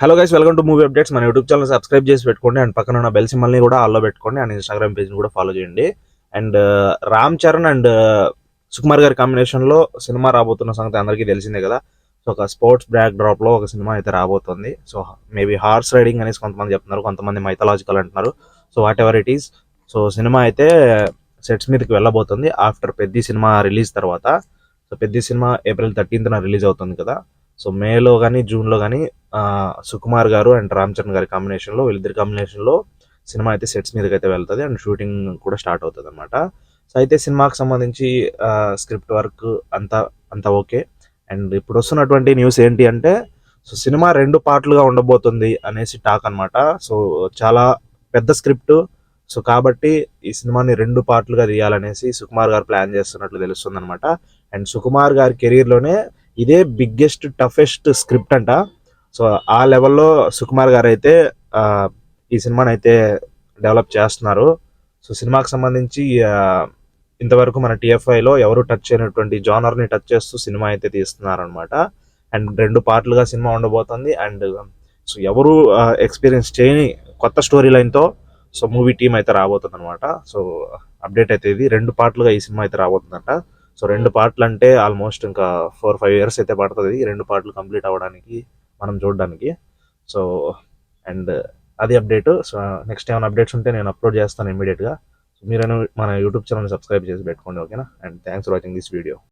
Hello guys welcome to movie updates మన YouTube channel subscribe చేసి పెట్టుకోండి. అండ్ పక్కన ఉన్న బెల్ సింబల్ని కూడా ఆల్లో పెట్టుకోండి. అండ్ ఇన్స్టాగ్రామ్ పేజ్ని కూడా ఫాలో చేయండి. And uh, Ram Charan and uh, Sukumar గారి కాంబినేషన్లో సినిమా రాబోతున్న సంగతి అందరికీ తెలిసిందే కదా. సో ఒక స్పోర్ట్స్ బ్యాక్ డ్రాప్లో ఒక సినిమా అయితే రాబోతుంది. సో మేబీ హార్స్ రైడింగ్ అనేసి కొంతమంది చెప్తున్నారు. కొంతమంది మైథలాజికల్ అంటున్నారు. So whatever it is so cinema అయితే సెట్స్ మీదకి వెళ్ళబోతుంది. ఆఫ్టర్ పెద్ద సినిమా రిలీజ్ తర్వాత. సో పెద్ద సినిమా ఏప్రిల్ థర్టీన్త్న రిలీజ్ అవుతుంది కదా. సో మేలో కానీ జూన్లో కానీ సుకుమార్ గారు అండ్ రామ్ చరణ్ గారి కాంబినేషన్లో వీళ్ళిద్దరి కాంబినేషన్లో సినిమా అయితే సెట్స్ మీదకి అయితే వెళ్తుంది అండ్ షూటింగ్ కూడా స్టార్ట్ అవుతుంది అనమాట సో అయితే సినిమాకి సంబంధించి స్క్రిప్ట్ వర్క్ అంతా అంతా ఓకే. అండ్ ఇప్పుడు వస్తున్నటువంటి న్యూస్ ఏంటి అంటే సో సినిమా రెండు పార్ట్లుగా ఉండబోతుంది అనేసి టాక్ అనమాట సో చాలా పెద్ద స్క్రిప్ట్ సో కాబట్టి ఈ సినిమాని రెండు పార్ట్లుగా తీయాలనేసి సుకుమార్ గారు ప్లాన్ చేస్తున్నట్లు తెలుస్తుంది అనమాట అండ్ సుకుమార్ గారి కెరీర్లోనే ఇదే బిగ్గెస్ట్ టఫెస్ట్ స్క్రిప్ట్ అంట. సో ఆ లెవెల్లో సుకుమార్ గారు అయితే ఈ సినిమాని అయితే డెవలప్ చేస్తున్నారు. సో సినిమాకి సంబంధించి ఇంతవరకు మన టీఎఫ్ఐలో ఎవరు టచ్ చేయనటువంటి జానర్ని టచ్ చేస్తూ సినిమా అయితే తీస్తున్నారు అనమాట అండ్ రెండు పార్ట్లుగా సినిమా ఉండబోతుంది. అండ్ సో ఎవరు ఎక్స్పీరియన్స్ చేయని కొత్త స్టోరీ లైన్తో సో మూవీ టీం అయితే రాబోతుంది అనమాట సో అప్డేట్ అయితే ఇది. రెండు పార్ట్లుగా ఈ సినిమా అయితే రాబోతుందంట. సో రెండు పార్ట్లు అంటే ఆల్మోస్ట్ ఇంకా ఫోర్ ఫైవ్ ఇయర్స్ అయితే పడుతుంది. ఈ రెండు పార్ట్లు కంప్లీట్ అవ్వడానికి మనం చూడడానికి. సో అండ్ అది అప్డేట్ సో నెక్స్ట్ ఏమైనా అప్డేట్స్ ఉంటే నేను అప్లోడ్ చేస్తాను ఇమీడియట్గా సో మీరు మన యూట్యూబ్ ఛానల్ సబ్స్క్రైబ్ చేసి పెట్టుకోండి ఓకేనా and thanks for watching this video